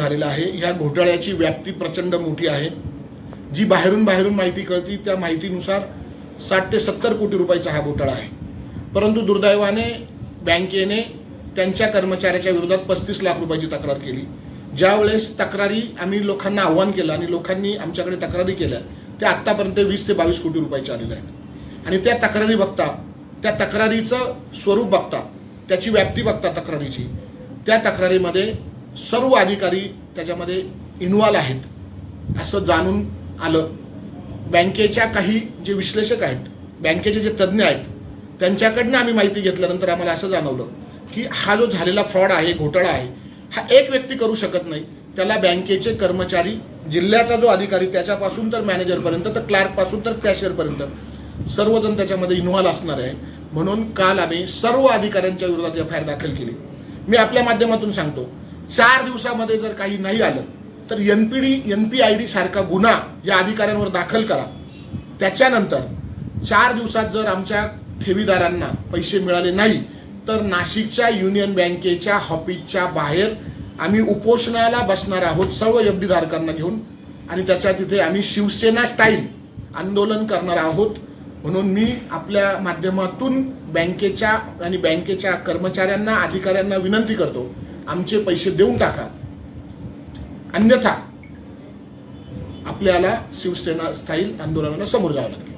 झालेला आहे. ह्या घोटाळ्याची व्याप्ती प्रचंड मोठी आहे. जी बाहेरून बाहेरून माहिती कळती त्या माहितीनुसार साठ ते सत्तर कोटी रुपयाचा हा घोटाळा आहे. परंतु दुर्दैवाने बँकेने त्यांच्या कर्मचाऱ्याच्या विरोधात पस्तीस लाख रुपयाची तक्रार केली. ज्यावेळेस तक्रारी आम्ही लोकांना आव्हान केलं आणि लोकांनी आमच्याकडे तक्रारी केल्या त्या आत्तापर्यंत वीस ते बावीस कोटी रुपयाच्या आलेल्या आहेत. आणि त्या तक्रारी बघता त्या तक्रारीचं स्वरूप बघता त्याची व्याप्ती बघता तक्रारीची त्या तक्रारीमध्ये सर्व अधिकारी त्याच्यामध्ये इन्व्हॉल्व आहेत असं जाणून आलं. बँकेच्या काही जे विश्लेषक आहेत बँकेचे जे तज्ज्ञ आहेत त्यांच्याकडनं आम्ही माहिती घेतल्यानंतर आम्हाला असं जाणवलं की हा जो झालेला फ्रॉड आहे घोटाळा आहे हा एक व्यक्ती करू शकत नाही. त्याला बँकेचे कर्मचारी जिल्ह्याचा जो अधिकारी त्याच्यापासून तर मॅनेजरपर्यंत तर क्लार्कपासून तर कॅशियरपर्यंत सर्वजण त्याच्यामध्ये इन्व्हॉल्व असणार आहे. म्हणून काल आम्ही सर्व अधिकाऱ्यांच्या विरोधात एफ आय आर दाखल केली. मी आपल्या माध्यमातून सांगतो चार दिवसामध्ये जर काही नाही आलं तर N P D N P I D सारखा गुन्हा या अधिकाऱ्यांवर दाखल करा. त्याच्यानंतर चार दिवसात जर आमच्या ठेवीदारांना पैसे मिळाले नाही तर नाशिकच्या युनियन बँकेच्या हॉपीजच्या बाहेर आम्ही उपोषणाला बसणार आहोत सर्व एफ धारकांना घेऊन आणि त्याच्या तिथे आम्ही शिवसेना स्टाईल आंदोलन करणार आहोत. म्हणून मी आपल्या माध्यमातून बँकेच्या आणि बँकेच्या कर्मचाऱ्यांना अधिकाऱ्यांना विनंती करतो आमचे पैसे देऊन टाका. अन्यथा आपल्याला शिवसेना स्थायी आंदोलनाला समोर जावं लागेल.